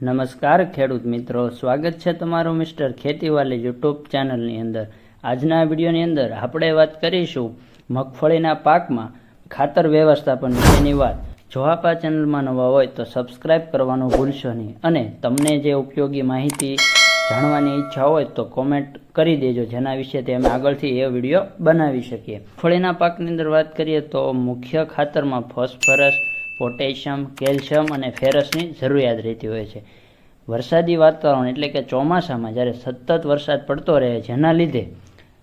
નમસ્કાર ખેડૂત મિત્રો, સ્વાગત છે તમારું મિસ્ટર ખેતીવાલી યુટ્યુબ ચેનલની અંદર. આજના વિડીયોની અંદર આપણે વાત કરીશું મગફળીના પાકમાં ખાતર વ્યવસ્થાપન વિશેની વાત. જો આપ આ ચેનલમાં નવા હોય તો સબસ્ક્રાઇબ કરવાનું ભૂલશો નહીં અને તમને જે ઉપયોગી માહિતી જાણવાની ઈચ્છા હોય તો કોમેન્ટ કરી દેજો, જેના વિશે તે અમે આગળથી એ વીડિયો બનાવી શકીએ. મગફળીના પાકની અંદર વાત કરીએ તો મુખ્ય ખાતરમાં ફોસ્ફરસ પોટેશિયમ, કેલ્શિયમ અને ફેરસની જરૂરિયાત રહેતી હોય છે. વરસાદી વાતાવરણ એટલે કે ચોમાસામાં જ્યારે સતત વરસાદ પડતો રહે જેના લીધે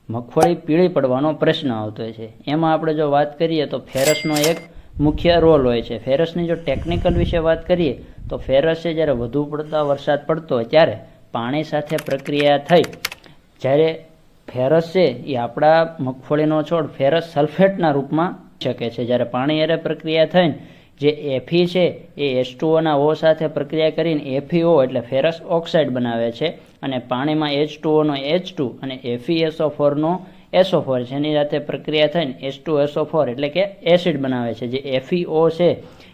મગફળી પીળી પડવાનો પ્રશ્ન આવતો હોય છે. એમાં આપણે જો વાત કરીએ તો ફેરસનો એક મુખ્ય રોલ હોય છે. ફેરસની જો ટેકનિકલ વિશે વાત કરીએ તો ફેરસે જ્યારે વધુ પડતા વરસાદ પડતો હોય ત્યારે પાણી સાથે પ્રક્રિયા થઈ. જ્યારે ફેરસ છે એ આપણા મગફળીનો છોડ ફેરસ સલ્ફેટના રૂપમાં શકે છે. જ્યારે પાણી અરે પ્રક્રિયા થઈને જે એફી છે, એ એચ ટુઓના ઓ સાથે પ્રક્રિયા કરીને એફીઓ એટલે ફેરસ ઓક્સાઇડ બનાવે છે અને પાણીમાં એચ ટુઓનો એચ ટુ અને એફીએસઓ ફોરનો એસો ફોર જેની સાથે પ્રક્રિયા થઈને એચ ટુ એસો ફોર એટલે કે એસિડ બનાવે છે. જે એફીઓ છે,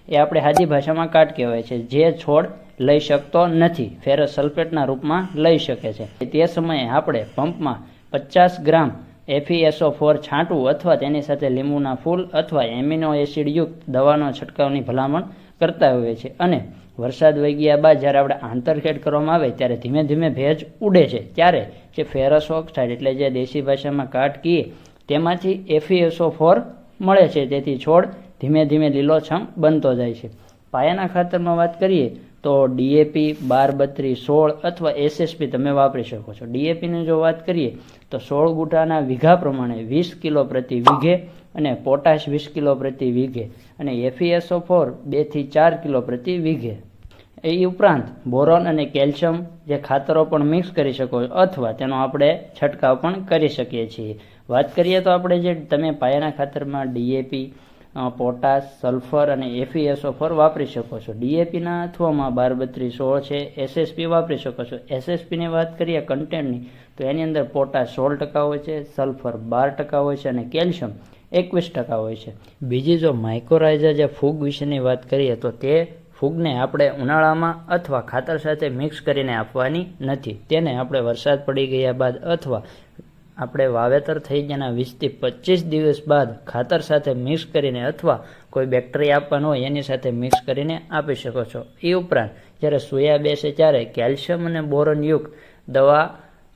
એ આપણે હાજી ભાષામાં કાટ કહેવાય છે. જે છોડ લઈ શકતો નથી ફેરસ સલ્ફેટના રૂપમાં લઈ શકે છે. તે સમયે આપણે પંપમાં પચાસ ગ્રામ એફઈએસઓ ફોર છાંટવું અથવા તેની સાથે લીંબુના ફૂલ અથવા એમિનો એસિડયુક્ત દવાનો છંટકાવની ભલામણ કરતા હોઈએ છીએ. અને વરસાદ વહી ગયા બાદ જ્યારે આપણે આંતરખેડ કરવામાં આવે ત્યારે ધીમે ધીમે ભેજ ઉડે છે. ત્યારે જે ફેરસ ઓક્સાઇડ એટલે જે દેશી ભાષામાં કાટ કીએ, તેમાંથી એફીએસઓ ફોર મળે છે. તેથી છોડ ધીમે ધીમે લીલોછમ બનતો જાય છે. પાયાના ખાતરમાં વાત કરીએ તો ડીએપી બાર બત્રીસ સોળ અથવા એસએસપી તમે વાપરી શકો છો. ડીએપીની જો વાત કરીએ, તો સોળ ગુટાના વીઘા પ્રમાણે વીસ કિલો પ્રતિ વીઘે અને પોટાશ વીસ કિલો પ્રતિ વીઘે અને એફીએસઓ ફોર બેથી ચાર કિલો પ્રતિ વીઘે. એ ઉપરાંત બોરોન અને કેલ્શિયમ જે ખાતરો પણ મિક્સ કરી શકો અથવા તેનો આપણે છંટકાવ પણ કરી શકીએ છીએ. વાત કરીએ તો આપણે જે તમે પાયાના ખાતરમાં ડીએપી પોટાશ, સલ્ફર અને એફીએસઓ ફોર વાપરી શકો છો. ડીએપીના અથવામાં બાર બત્રીસ સોળ છે એસએસપી વાપરી શકો છો. એસએસપીની વાત કરીએ કન્ટેન્ટની તો એની અંદર પોટાશ સોળ ટકા હોય છે, સલ્ફર બાર ટકા હોય છે અને કેલ્શિયમ એકવીસ ટકા હોય છે. બીજી જો માઇક્રોરાઇઝર જે ફૂગ વિશેની વાત કરીએ, તો તે ફૂગને આપણે ઉનાળામાં અથવા ખાતર સાથે મિક્સ કરીને આપવાની નથી. તેને આપણે વરસાદ પડી ગયા બાદ અથવા આપણે વાવેતર થઈ ગયાના વીસથી પચીસ દિવસ બાદ ખાતર સાથે મિક્સ કરીને અથવા કોઈ બેક્ટેરિયા આપવાનું હોય એની સાથે મિક્સ કરીને આપી શકો છો. એ ઉપરાંત જ્યારે સોયા બેસે ત્યારે કેલ્શિયમ અને બોરનયુક્ત દવા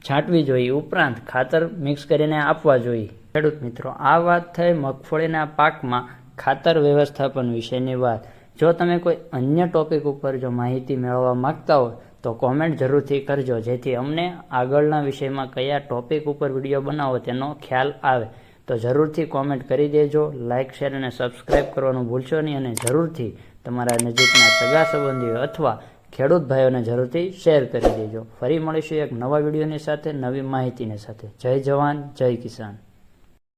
છાંટવી જોઈએ. ઉપરાંત ખાતર મિક્સ કરીને આપવા જોઈએ. ખેડૂત મિત્રો, આ વાત થઈ મગફળીના પાકમાં ખાતર વ્યવસ્થાપન વિશેની વાત. જો તમે કોઈ અન્ય ટોપિક ઉપર જો માહિતી મેળવવા માંગતા હોય તો કોમેન્ટ જરૂરથી કરજો, જેથી અમને આગળના વિષયમાં કયા ટોપિક ઉપર વીડિયો બનાવો તેનો ખ્યાલ આવે. તો જરૂરથી કોમેન્ટ કરી દેજો લાઇક શેર અને સબસ્ક્રાઈબ કરવાનું ભૂલશો નહીં અને જરૂરથી તમારા નજીકના સગા સંબંધીઓ અથવા ખેડૂત ભાઈઓને જરૂરથી શેર કરી દેજો. ફરી મળીશું એક નવા વિડીયોની સાથે, નવી માહિતીની સાથે. જય જવાન, જય કિસાન.